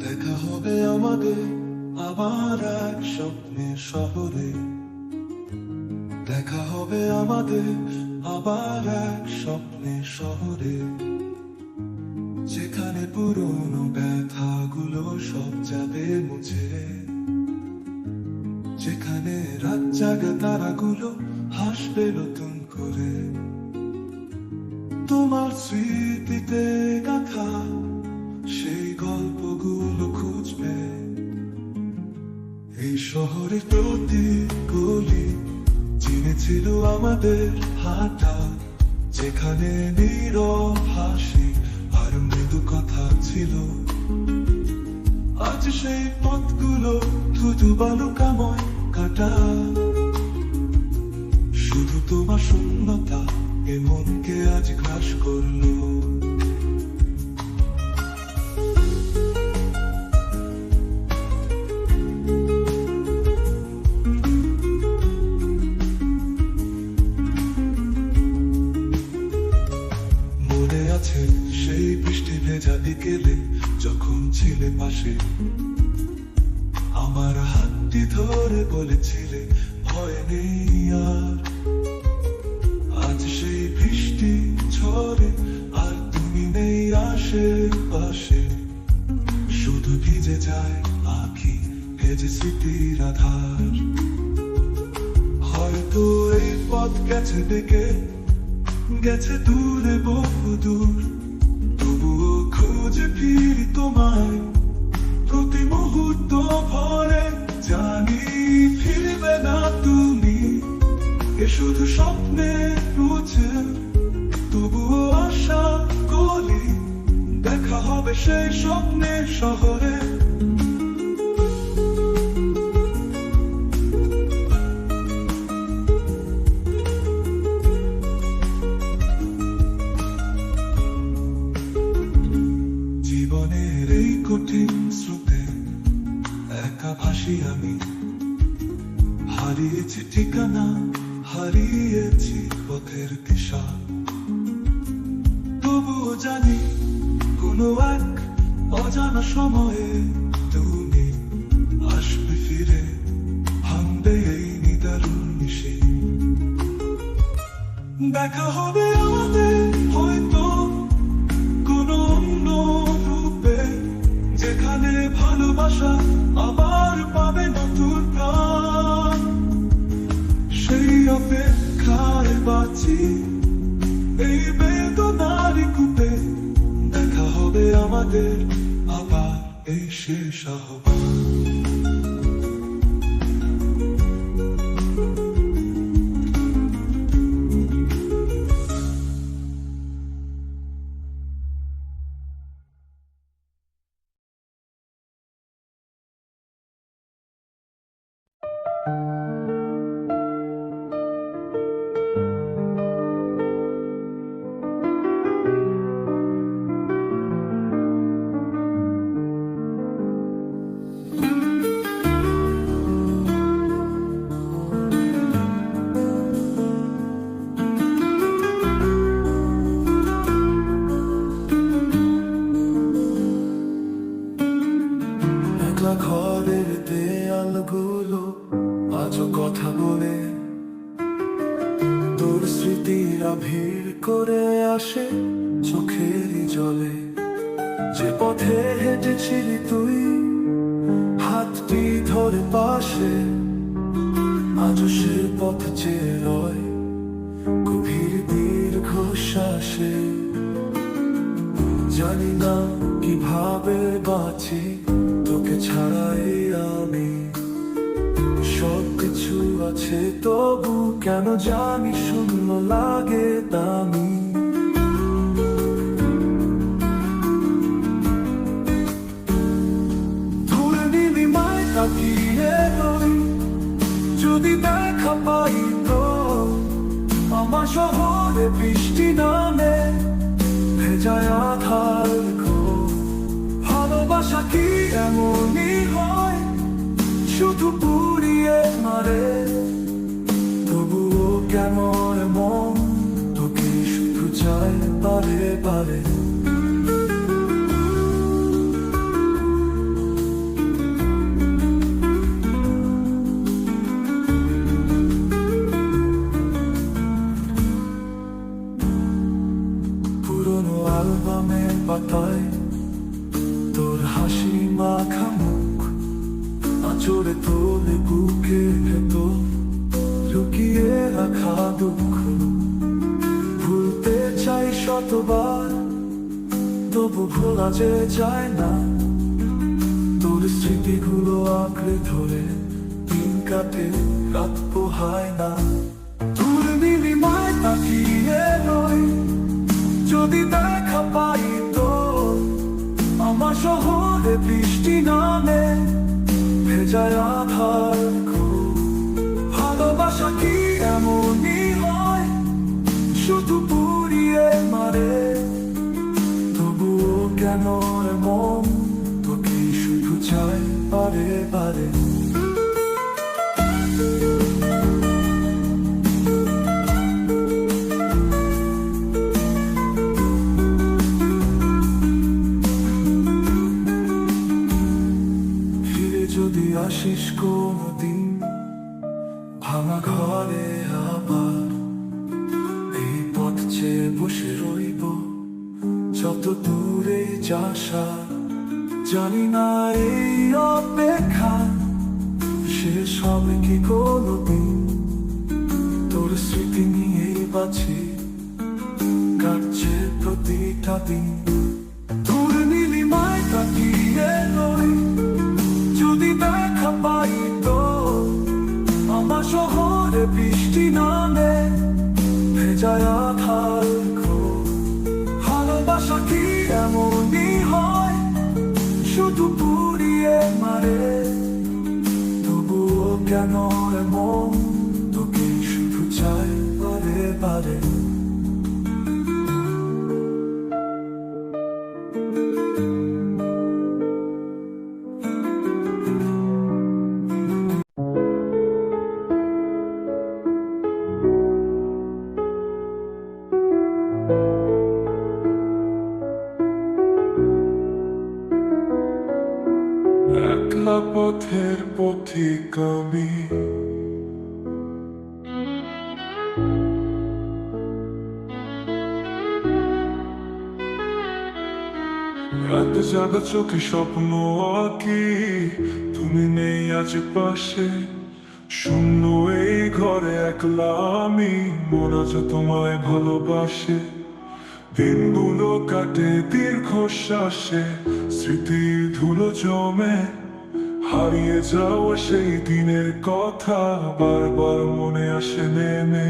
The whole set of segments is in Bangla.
দেখা হবে আমাদের আবার এক স্বপ্নের শহরে। দেখা হবে আমাদের আবার এক স্বপ্নের শহরে। যেখানে পুরনো সব যাবে মুছে। যেখানে রাত জাগা তারাগুলো হাসবে নতুন করে। তোমার স্মৃতিতে গাথা সেই গল্পগুলো খুঁজবে। এই শহরের প্রতি গলি চিনেছিল আমাদের হাঁটা, যেখানে নীরব হাসি আর মৃদু কথা ছিল। আজ সেই পথগুলো শুধু বালুকাময় কাটা। শুধু তোমার শূন্যতা এ মনকে আজ গ্রাস করল। এই পথ গেছে ডেকে গেছে দূরে বহু দূর তবুও খুঁজে ফিরি তোমায় প্রতি মুহূর্ত ভরে জানি ফিরবে না তুমি এ শুধু স্বপ্নে রুছে তবুও আশা করি দেখা হবে সেই স্বপ্নের শহরে একা আমি। হারিয়েছি ঠিকানা, হারিয়েছি পথের দিশা। তবুও জানি কোনো এক অজানা সময়ে তুমি আসবে ফিরে, ভাঙবে এই নিদারুণ নিশে। দেখা হবে আমাদের হয়তো বাঁচি এই বেদনার কূপে দেখা হবে আমাদের আবার এই শেষ আহ্বান একলা শ্বাসে জানি না কীভাবে বাঁচি, তোকে ছাড়াই আমি। সব কিছু আছে, তবু কেন জানি শূন্য লাগে দামি ঘোর। ভালোবাসা কি এমনই হয় শুধু পুড়িয়ে মারে তবুও কেন রাত জাগা চোখে স্বপ্ন আঁকি। তুমি নেই আজ পাশে, শূন্য এই ঘরে একলা আমি। মনে যে তোমায় ভালোবাসে। দিনগুলো কাটে দীর্ঘশ্বাসে, স্মৃতির ধুলো জমে। হারিয়ে যাওয়া সেই দিনের কথা, বারবার মনে আসে নেমে।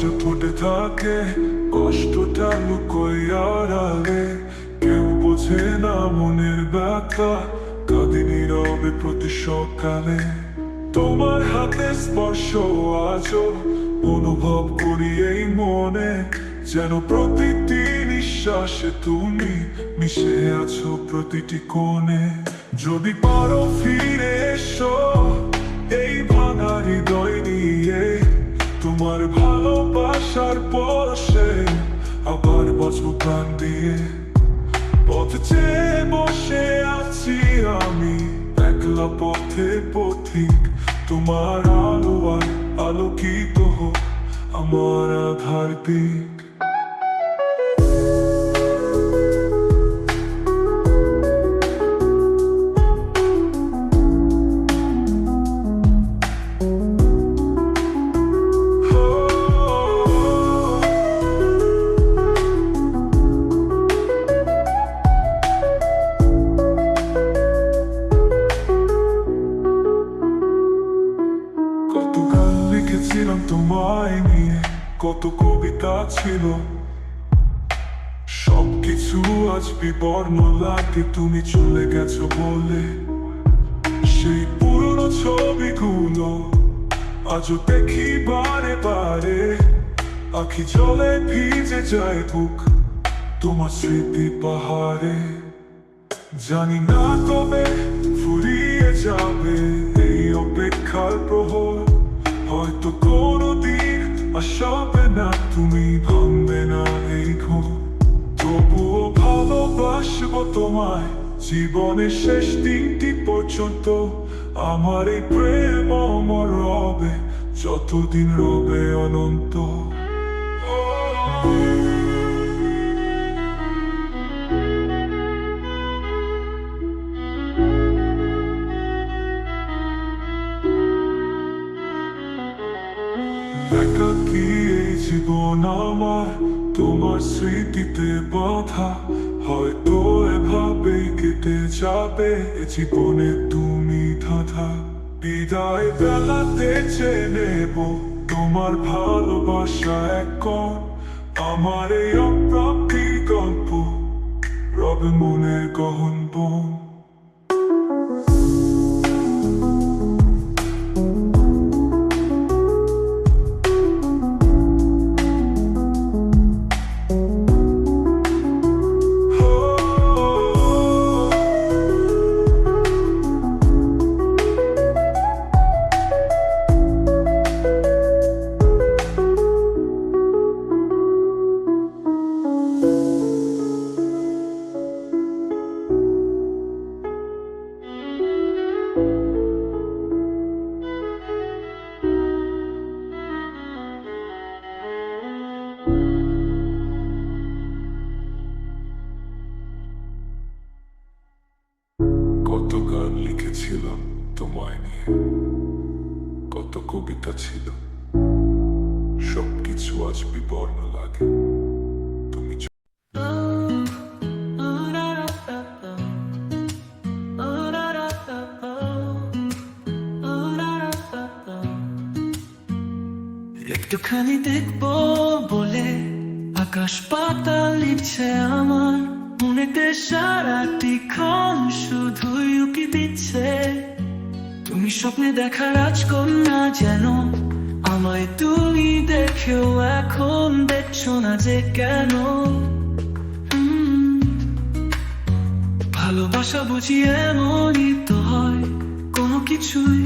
আজ ফুটে থাকে, কষ্টটা লুকোয়ার আগে। কেউ বোঝে না মনের ব্যথা, কাঁদি নীরবে প্রতি সকালে। তোমার হাতে স্পর্শ আজও অনুভব করি এই মনে, যেন প্রতিটি নিঃশ্বাসে তুমি মিশে আছো প্রতিটি কোণে। যদি পারো ফিরে এসো, এই ভাঙা হৃদয় নিয়ে তোমার ভালোবাসার পরশে আবার বাঁচবো প্রাণ দিয়ে। পথ চেয়ে বসে আছি আমি, একলা পথে পথিক। তোমার আলো আর আলোকিত হোক, আমার আধার দিক। লাগে তুমি চলে গেছো বলে। সেই পুরনো ছবিগুলো আজও দেখি বারে বারে। আখি জলে ভিজে যায় বুক তোমার স্মৃতি পাহাড়ে। জানি না কবে ফুরিয়ে যাবে এই অপেক্ষার প্রহর। হয়তো কোনোদিন আসবে না, তুমি ভাঙবে না। তোমায় জীবনের শেষ দিনটি পর্যন্ত আমার এই প্রেম অমর রবে যতদিন রবে অনন্ত। জীবন আমার, তোমার স্মৃতিতে বাধা। এ জীবনে তুমি থাথা বিদায় বেলাতে চেনে নেব তোমার ভালোবাসা এক আমার এই অপ্রাপ্তি গল্প, রবে মনের গহন বন। আজ বিবর্ণ লাগে তুমি চ- একটুখানি দেখব বলে আকাশ পাতাল লিখছে আমার। মনেতে সারাটি ক্ষণ শুধুই উকি দিচ্ছে। তুমি স্বপ্নে দেখা রাজকন্যা যেন আমায় তুমি দেখেও এখন দেখছ না যে কেন? ভালোবাসা বুঝি এমনই তো হয়, কোনো কিছুই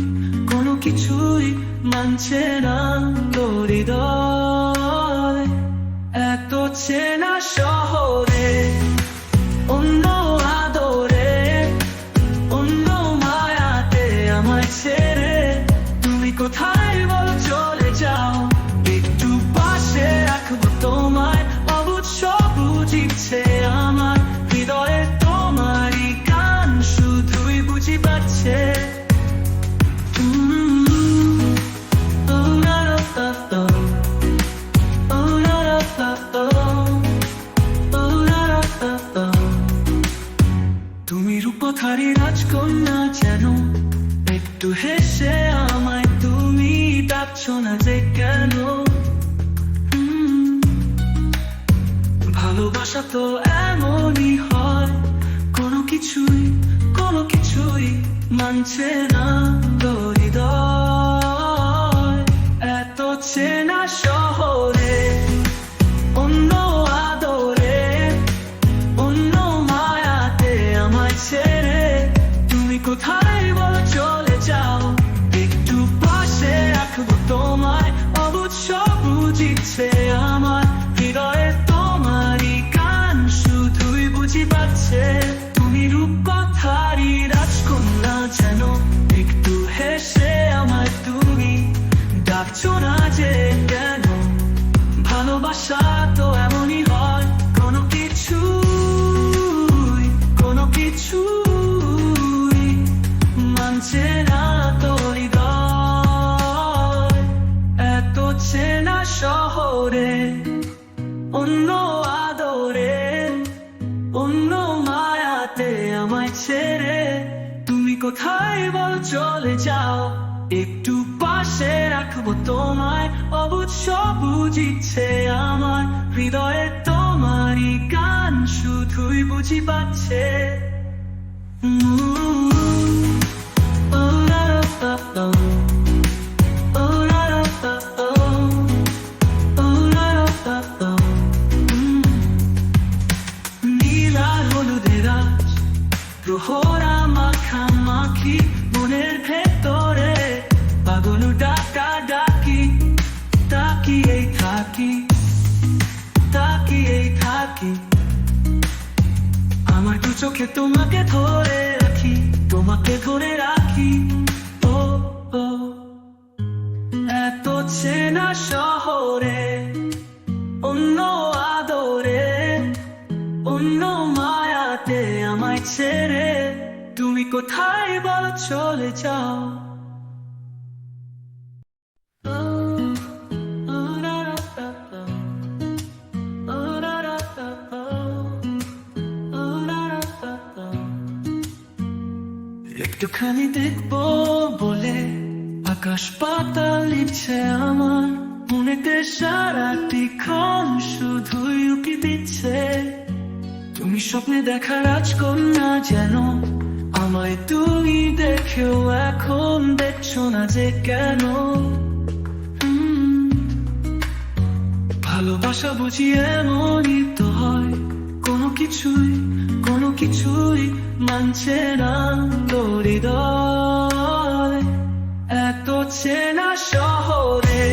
কোনো কিছুই মানছে না হৃদয়। এত চেনা শহরে ডাকছো না যে কেন? ভালোবাসা তো এমনই হয় কোনো কিছুই কোনো কিছুই মানছে না। ছেড়ে তুমি কোথায় বল চলে যাও একটু পাশে রাখব তোমায় অবুজ সবুজ ইচ্ছে আমার হৃদয়ে তোমারই গান শুধুই বুঝি পাচ্ছে oh. Oh, প্রহরা মাখামাখি মনের ভেতরে, পাগল ডাকা ডাকি, তাকিয়েই থাকি তাকিয়েই থাকি। আমার দু চোখে তোমাকে ধরে রাখি, তোমাকে ধরে রাখি। ও ও, এত চেনা শহরে কোথায় বল চলে যাও? যে কেন? ভালোবাসা বুঝি এমনই তো হয়। কোনো কিছুই কোনো কিছুই মানছে না হৃদয়। এত চেনা শহরে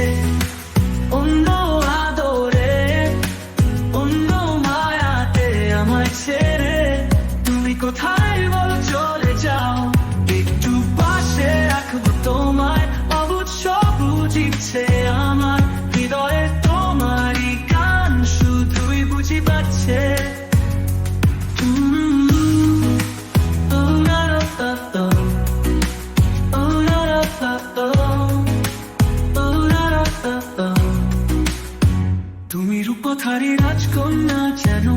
তুমি রাজকন্যা যেন?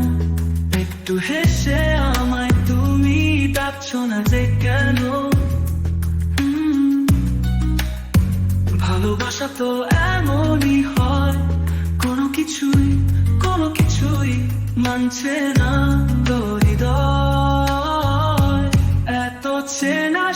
একটু হেসে আমায় তুমি ডাকছো না যে কেন? ভালোবাসা তো এমনই হয়, কোনো কিছুই কোনো কিছুই মানছে না হৃদয়। এত চেনা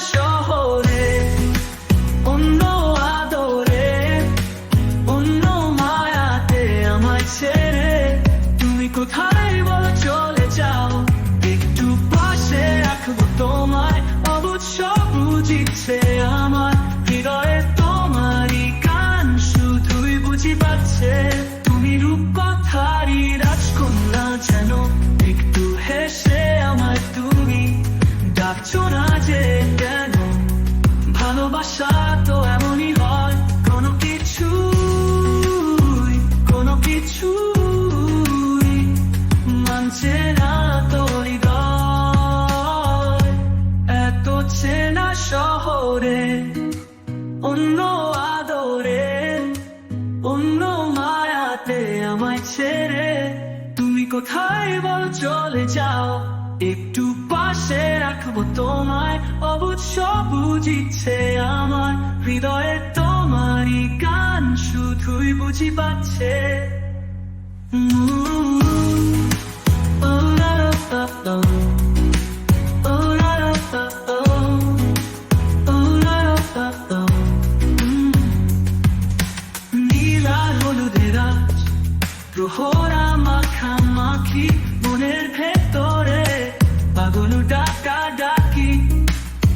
পাগল ডাকা ডাকি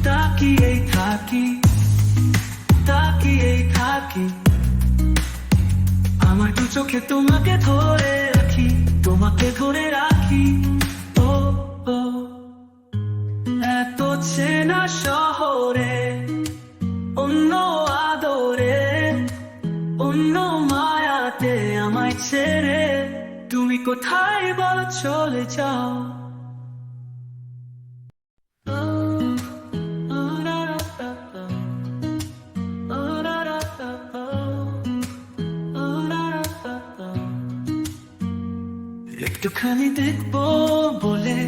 তাকিয়েই থাকি তাকিয়েই থাকি। আমার দু চোখে তোমাকে ধরে রাখি, তোমাকে ধরে রাখি। ও ও, এত চেনা শহরে, অন্য আদরে, অন্য মায়াতে আমায় ছেড়ে, তুমি কোথায় বল চলে যাও? একটুখানি দেখব বলে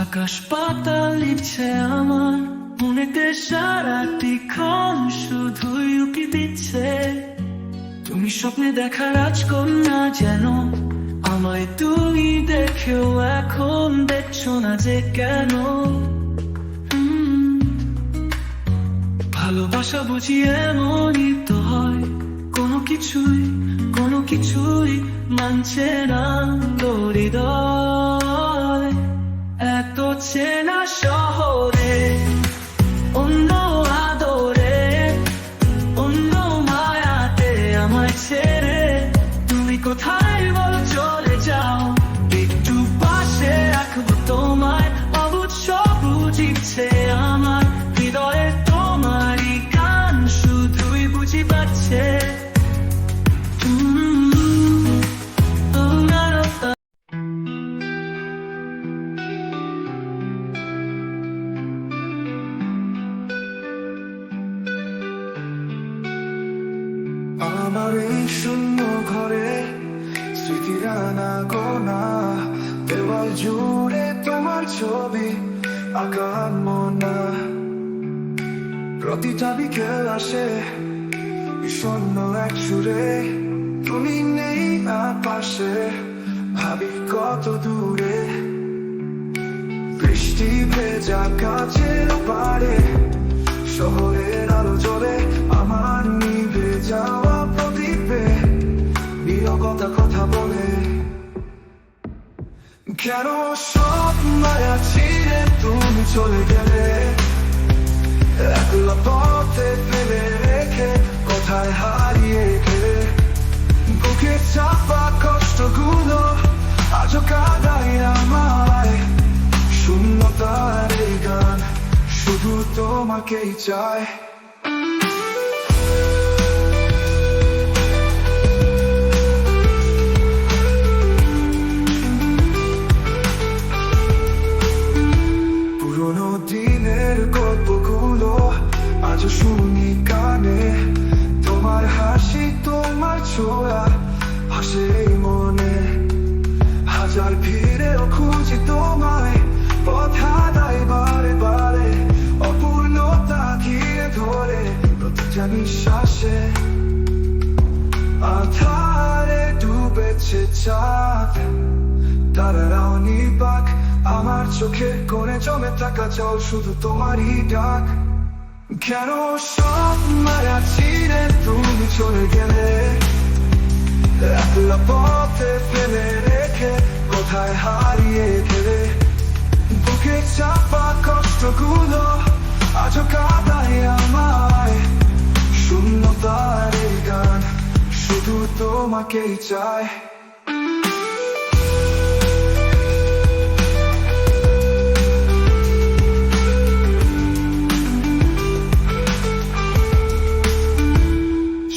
আকাশ পাতাল লিখছে আমার। মনেতে সারাটি ক্ষণ শুধুই উকি দিচ্ছে। তুমি স্বপ্নে দেখা রাজকন্যা যেন। আমায় তুমি দেখেও এখন দেখছ না যে কেন। ভালোবাসা বুঝি এমনই তো হয়। কোনো কিছুই কোনো কিছুই মানছে না এত চেনা শহরে, অন্য আদরে, অন্য মায়াতে আমায় ছেড়ে তুমি কোথায় বল চলে যাও? একটু পাশে রাখব তোমায় অবুঝ সবুজ ইচ্ছে আমার, হৃদয়ে তোমারই গান শুধুই বুঝি পাচ্ছে আঁকা মনা প্রতিটা বিকেল আসে বিষণ্ণ এক সুরে। তুমি নেই আর পাশে, ভাবি কত দূরে। বৃষ্টি ভেজা কাছের পারে শহরের আলো জ্বলে আমার নিভে যাওয়া প্রদীপে। নীরবতা কথা বলে, কেন চলে গেলে একলা পথে ফেলে রেখে কোথায় হারিয়ে গেলে বুকে চাপা কষ্টগুলো আজও কাদাই আমায় শূন্যতার এই গান শুধু তোমাকেই চায় চাঁদ তারারাও নির্বাক আমার চোখের কোণে জমে থাকা জল, শুধু তোমারই ডাক। কেন সব মায়া ছিঁড়ে তুমি চলে গেলে? একলা পথে ফেলে রেখে কোথায় হারিয়ে গেলে? বুকে চাপা কষ্টগুলো আজও কাদাই আমায়। শূন্যতার গান শুধু তোমাকেই চায়।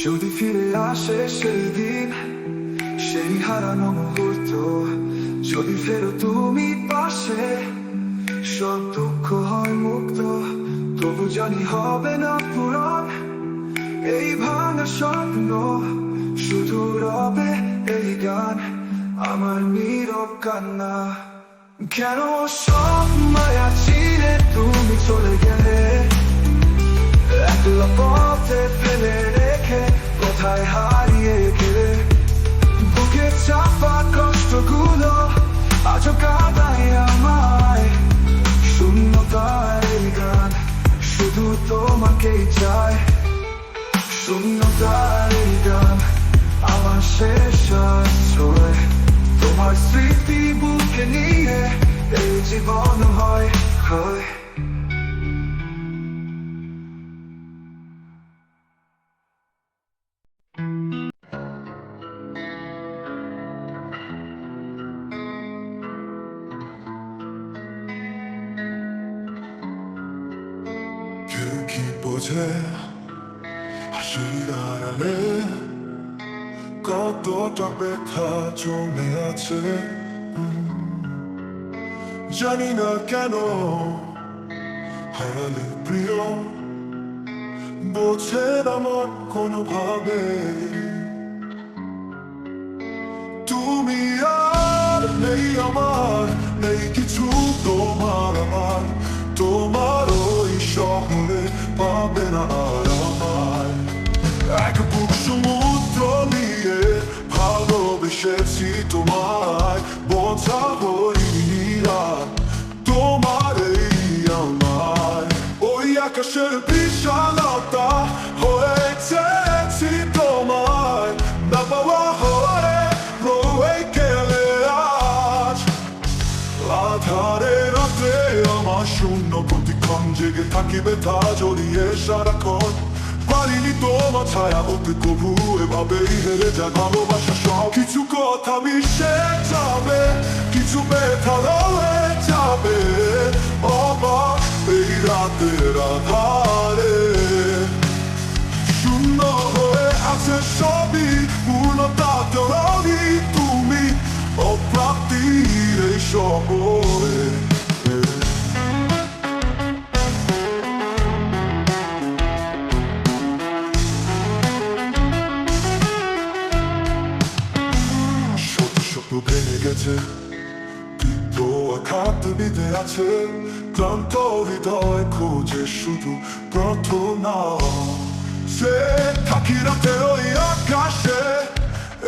যদি ফিরে আসে সেই দিন সেই হারানো মুহূর্ত। যদি ফেরো তুমি পাশে, সব দুঃখ হয় মুক্ত। তবু জানি হবে না পূরণ। এই ভাঙা স্বপ্ন শুধু রবে এই গান, আমার নীরব কান্না। কেন সব মায়া ছিঁড়ে তুমি চলে গেলে? একলা পথে ফেলে কোথায় হারিয়ে গেলে বুকে চাপা কষ্টগুলো আজও কাদাই আমায়। শূন্যতার এই গান শুধু তোমাকেই চায় শূন্যতার এই গান আমার শেষ আশ্রয়। তোমার স্মৃতি বুকে নিয়ে এই জীবন হয় হয়। হাসির আড়ালে কতটা ব্যথা জমে আছে জানি না কেন হারালে প্রিয় বোঝে না মন কোনোভাবে তুমি আর নেই আমার নেই কিছু তোমার আমার তোমার ওই শহরে পাবে না আর আমার এক বুক সমুদ্র নিয়ে ভালোবেসেছি তোমায় থাকিবে তা জড়িয়ে সারাক্ষণ। পারিনি তোমার ছায়া হতে কবু এভাবেই হেরে যা ভালোবাসা সব। কিছু কথা মিশে যাবে, কিছু ব্যথা রয়ে যাবে। অবাক এই রাতের আধারে। শূন্য হয়ে আছে সবই, পূর্ণতা তুমি। অপ্রাপ্তির এই শহরে গেছে তো আঘাত বিধে আছে ক্লান্ত হৃদয় খোঁজে শুধু প্রার্থনা সে থাকি রাতে ওই আকাশে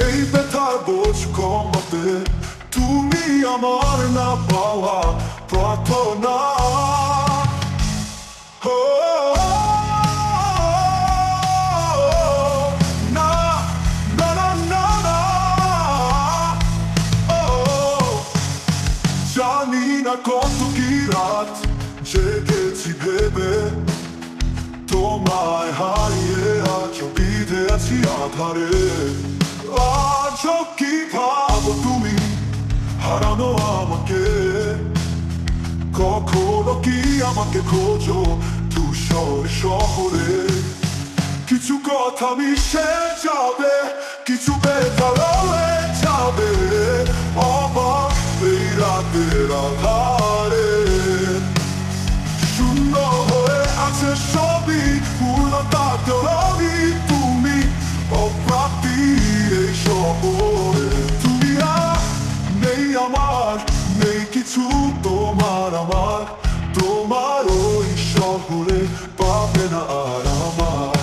এই ব্যথার বোঝ কমাতে তুমি আমার না পাওয়া প্রার্থনা Oh, তোমায় হারিয়ে আজ বিধে আছি আধারে আজ কি ভাবো তুমি হারানো আমাকে কখনো কি আমাকে খোঁজো তুষর শহরে কিছু কথা মিশে যাবে কিছু ব্যথা যাবে অবাক এই রাতের আধারে তুমি অপ্রাপ্তির এই তুমি নেই আমার নেই কিছু তোমার আমার তোমার ওই শহরে পাবে না আর আমার